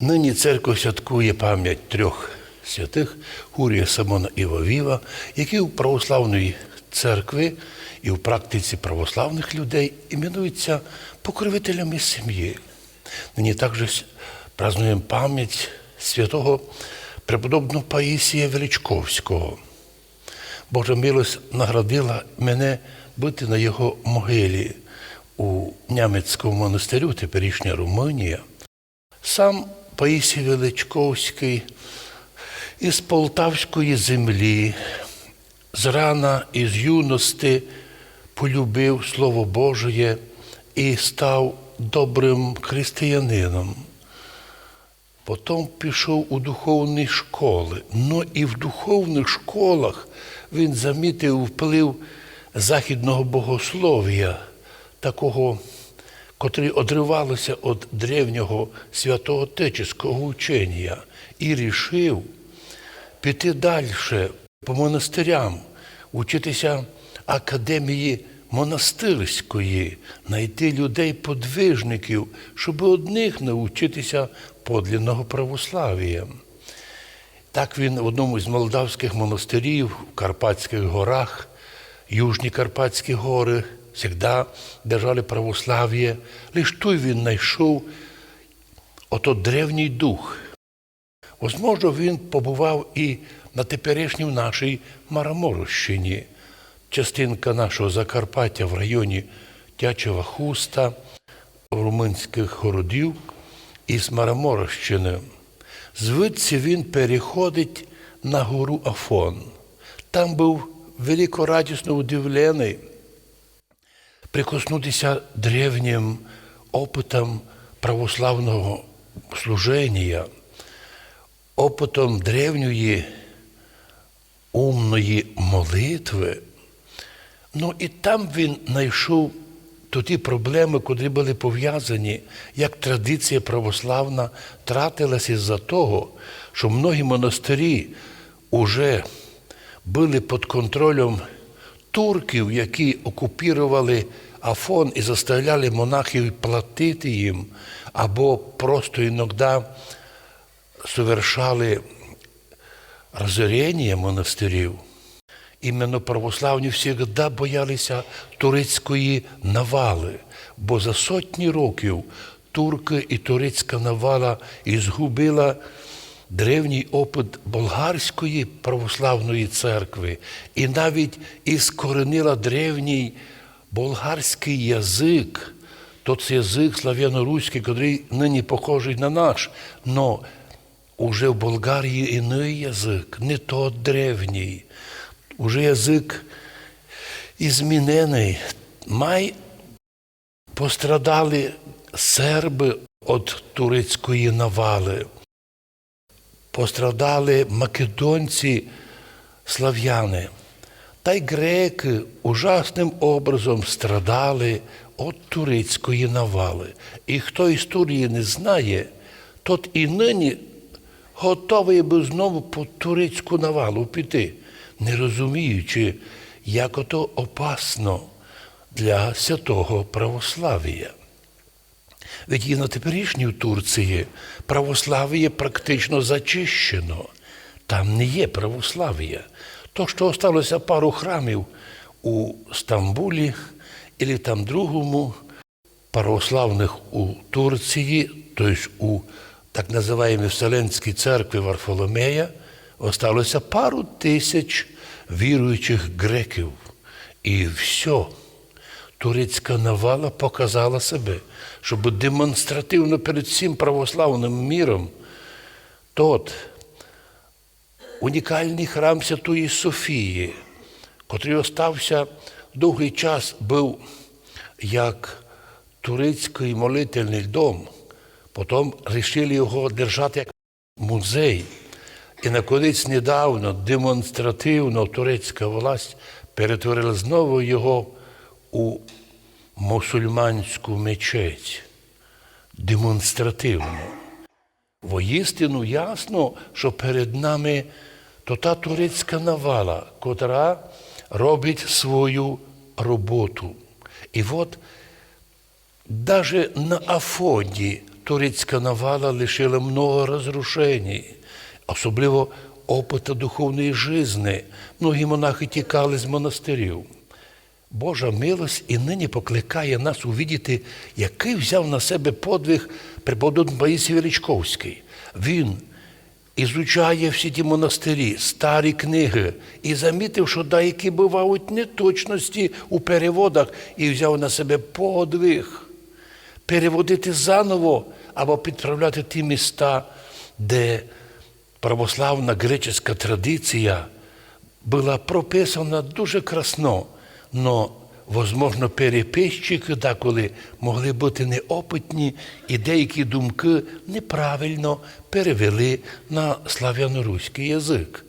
Нині церква святкує пам'ять трьох святих Гурія Самона і Вовіва, які у православної церкви і в практиці православних людей іменуються покровителями сім'ї. Нині також празднуємо пам'ять святого преподобного Паїсія Величковського. Божа милость наградила мене бути на його могилі у Нямецькому монастирю, теперішня Румунія. Сам Паїсій Величковський із полтавської землі, зрана із юності полюбив Слово Божє і став добрим християнином. Потім пішов у духовні школи. Ну і в духовних школах він замітив вплив західного богослов'я, такого, котрий одривалося від древнього святоотеческого учення, і рішив піти далі по монастирям, учитися академії монастирської, знайти людей-подвижників, щоб одних навчитися подлинного православ'я. Так він в одному з молдавських монастирів в Карпатських горах, Южні Карпатські гори, завжди держали православ'я. Лиш тут він знайшов ото древній дух. Возможно, він побував і на теперішній нашій Мараморощині, частинка нашого Закарпаття в районі Тячева Хуста, румунських городів із Мараморощини. Звідси він переходить на гору Афон. Там був великорадісно удивлений прикоснутися древнім опитом православного служення, опитом древньої умної молитви. Ну і там він знайшов ті проблеми, котрі були пов'язані, як традиція православна тратилася із-за того, що многі монастирі вже були під контролем турків, які окупували Афон і заставляли монахів платити їм, або просто іноді совершали розорення монастирів. Іменно православні завжди боялися турецької навали, бо за сотні років турки і турецька навала і згубила древній опит болгарської православної церкви, і навіть іскоренила древній болгарський язик, тот язик слав'яно-руський, який нині похожий на наш, но уже в Болгарії іний язик, не тот древній. Уже язик ізмінений. Май пострадали серби від турецької навали, пострадали македонці слав'яни. Та й греки ужасним образом страдали від турецької навали. І хто історії не знає, тот і нині готовий би знову по турецьку навалу піти не розуміючи, як ото опасно для святого православ'я. Ведь і на теперішній Турції православ'я практично зачищено. Там не є православ'я. То, що осталося пару храмів у Стамбулі, і там другому, православних у Турції, тобто у так називаємій Вселенській церкві Варфоломея, осталося пару тисяч віруючих греків. І все, турецька навала показала себе, щоб демонстративно перед всім православним міром тот унікальний храм Святої Софії, котрий остався довгий час, був як турецький молительний дом, потім вирішили його держати як музей. І наконець недавно демонстративно турецька власть перетворила знову його у мусульманську мечеть. Демонстративно. Воістину ясно, що перед нами то та турецька навала, котра робить свою роботу. І от навіть на Афоні турецька навала лишила много розрушень, особливо опита духовної жизни. Многі монахи тікали з монастирів. Божа милость і нині покликає нас увідіти, який взяв на себе подвиг преподобний Паїсій Величковський. Він ізучає всі ті монастирі, старі книги, і замітив, що деякі бувають неточності у переводах, і взяв на себе подвиг переводити заново або підправляти ті міста, де православна греческа традиція була прописана дуже красно, но, возможно, переписчики деколи могли бути неопитні і деякі думки неправильно перевели на слав'яно-руський язик.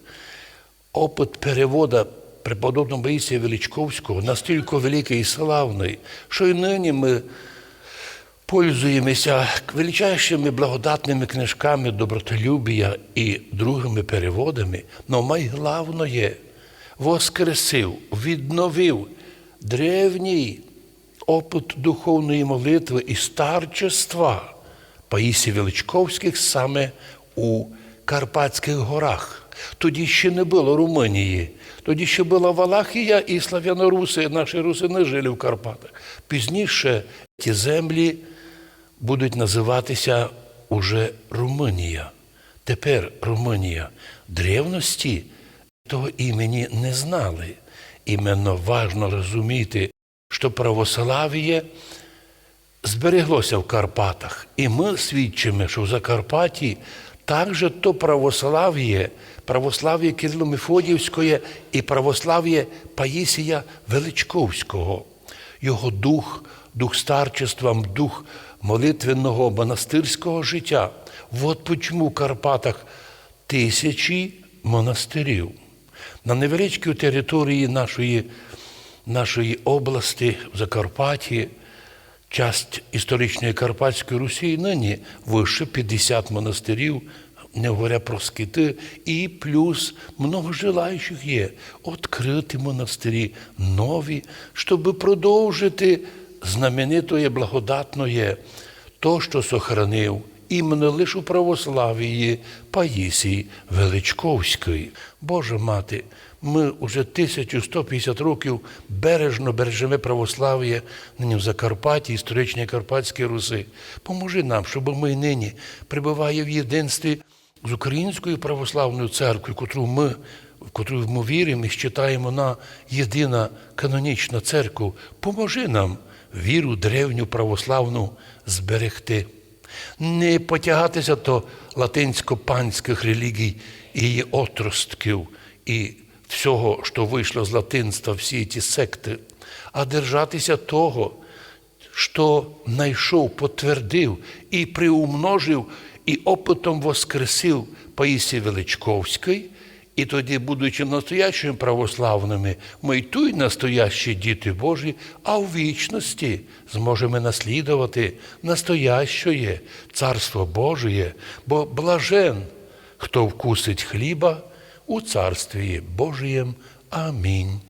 Опит перевода преподобного Боїсія Величковського настільки великий і славний, що й нині ми пользуємося величайшими благодатними книжками добротолюбія і другими переводами, но найглавное воскресив, відновив древній опит духовної молитви і старчества Паїсі Величковських саме у Карпатських горах. Тоді ще не було Румунії, тоді ще була Валахія і слав'яноруси, наші руси не жили в Карпатах. Пізніше ті землі будуть називатися уже Румунія. Тепер Румунія. Древності того імені не знали. Іменно важно розуміти, що православ'я збереглося в Карпатах. І ми свідчимо, що в Закарпатті також то православ'я, православ'я Кирило Мефодіївське і православ'я Паїсія Величковського. Його дух, дух старчества, дух молитвенного монастирського життя. От чому в Карпатах тисячі монастирів. На невеличкій території нашої, нашої області, в Закарпатті, часть історичної Карпатської Русі нині вище 50 монастирів, не говоря про скити, і плюс много желаючих є. Відкрити монастирі нові, щоб продовжити знаменитое благодатное, то, що сохранив іменно лише у православії Паїсій Величковський. Боже мати, ми вже 1150 років бережно бережемо православ'я нині в Закарпатті, історичній Карпатській Руси. Поможи нам, щоб ми нині перебуває в єдинстві з Українською православною церквою, котру ми, в котру ми віримо і читаємо на єдина канонічна церква. Поможи нам віру древню православну зберегти. Не потягатися до латинсько-панських релігій і її отростків і всього, що вийшло з латинства, всі ті секти, а держатися того, що знайшов, потвердив і приумножив, і опитом воскресив Паїсій Величковський, і тоді, будучи настоящими православними, ми й тут настоящі діти Божі, а в вічності зможемо наслідувати настоящее Царство Божє, бо блажен, хто вкусить хліба у Царстві Божієм. Амінь.